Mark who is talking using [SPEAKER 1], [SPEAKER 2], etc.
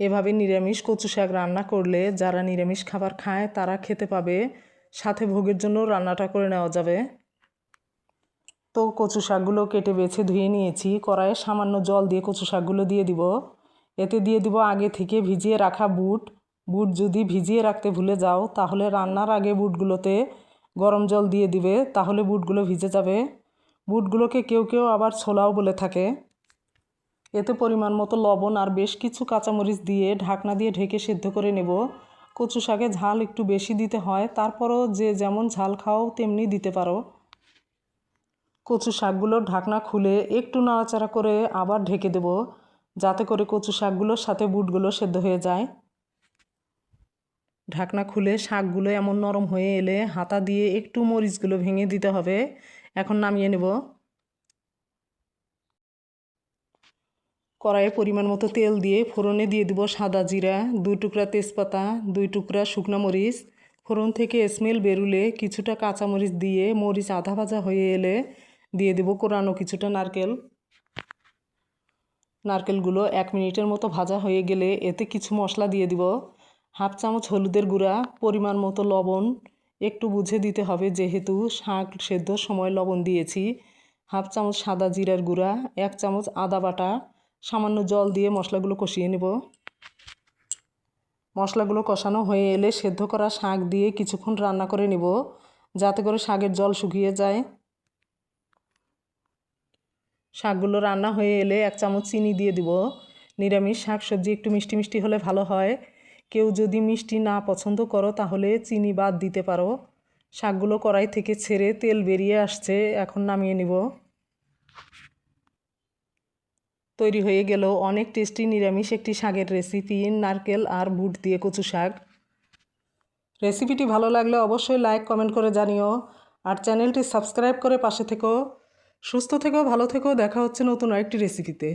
[SPEAKER 1] এভাবে নিরামিষ কচু শাক রান্না করলে যারা নিরামিষ খাবার খায়, তারা খেতে পাবে। সাথে ভোগের জন্য রান্নাটা করে নেওয়া যাবে। তো কচু শাকগুলো কেটে বেছে ধুয়ে নিয়েছি। কড়াইয়ে সামান্য জল দিয়ে কচু শাকগুলো দিয়ে দিব। এতে দিয়ে দিব আগে থেকে ভিজিয়ে রাখা বুট। বুট যদি ভিজিয়ে রাখতে ভুলে যাও, তাহলে রান্নার আগে বুটগুলোতে গরম জল দিয়ে দিবে, তাহলে বুটগুলো ভিজে যাবে। বুটগুলোকে কেউ কেউ আবার ছোলাও বলে থাকে। এতে পরিমাণ মতো লবণ আর বেশ কিছু কাঁচামরিচ দিয়ে ঢাকনা দিয়ে ঢেকে সেদ্ধ করে নেব। কচু শাকে ঝাল একটু বেশি দিতে হয়, তারপরও যে যেমন ঝাল খাও তেমনি দিতে পারো। কচু শাকগুলোর ঢাকনা খুলে একটু নাড়াচাড়া করে আবার ঢেকে দেব, যাতে করে কচু শাকগুলোর সাথে বুটগুলো সেদ্ধ হয়ে যায়। ঢাকনা খুলে শাকগুলো এমন নরম হয়ে এলে হাতা দিয়ে একটু মরিচগুলো ভেঙে দিতে হবে। এখন নামিয়ে নেব। কড়াইয়ে পরিমাণ মতো তেল দিয়ে ফোড়নে দিয়ে দিব সাদা জিরা, দুই টুকরা তেজপাতা, দুই টুকরা শুকনো মরিচ। ফোড়ন থেকে স্মেল বেরুলে কিছুটা কাঁচামরিচ দিয়ে মরিচ আধা ভাজা হয়ে এলে দিয়ে দেবো কোরানো কিছুটা নারকেল। নারকেলগুলো এক মিনিটের মতো ভাজা হয়ে গেলে এতে কিছু মশলা দিয়ে দিব। হাফ চামচ হলুদের গুঁড়া, পরিমাণ মতো লবণ। একটু বুঝে দিতে হবে যেহেতু শাক সেদ্ধর সময় লবণ দিয়েছি। হাফ চামচ সাদা জিরার গুঁড়া, এক চামচ আদা বাটা সামান্য জল দিয়ে মশলাগুলো কষিয়ে নেব। মশলাগুলো কষানো হয়ে এলে সেদ্ধ করা শাক দিয়ে কিছুক্ষণ রান্না করে নেব, যাতে করে শাকের জল শুকিয়ে যায়। শাকগুলো রান্না হয়ে এলে এক চামচ চিনি দিয়ে দিব। নিরামিষ শাক সবজি একটু মিষ্টি মিষ্টি হলে ভালো হয়। কেউ যদি মিষ্টি না পছন্দ করো, তাহলে চিনি বাদ দিতে পারো। শাকগুলো কড়াই থেকে ছেড়ে তেল বেরিয়ে আসছে, এখন নামিয়ে নিব। তৈরি হয়ে গেল। অনেক টেস্টি নিরামিষ একটি শাকের রেসিপি নারকেল আর বুট দিয়ে কচু শাক। রেসিপিটি ভালো লাগলে অবশ্যই লাইক কমেন্ট করে জানিও। আর চ্যানেলটি সাবস্ক্রাইব করে পাশে থেকো। সুস্থ থেকো, ভালো থেকো। দেখা হচ্ছে নতুন আরেকটি রেসিপিতে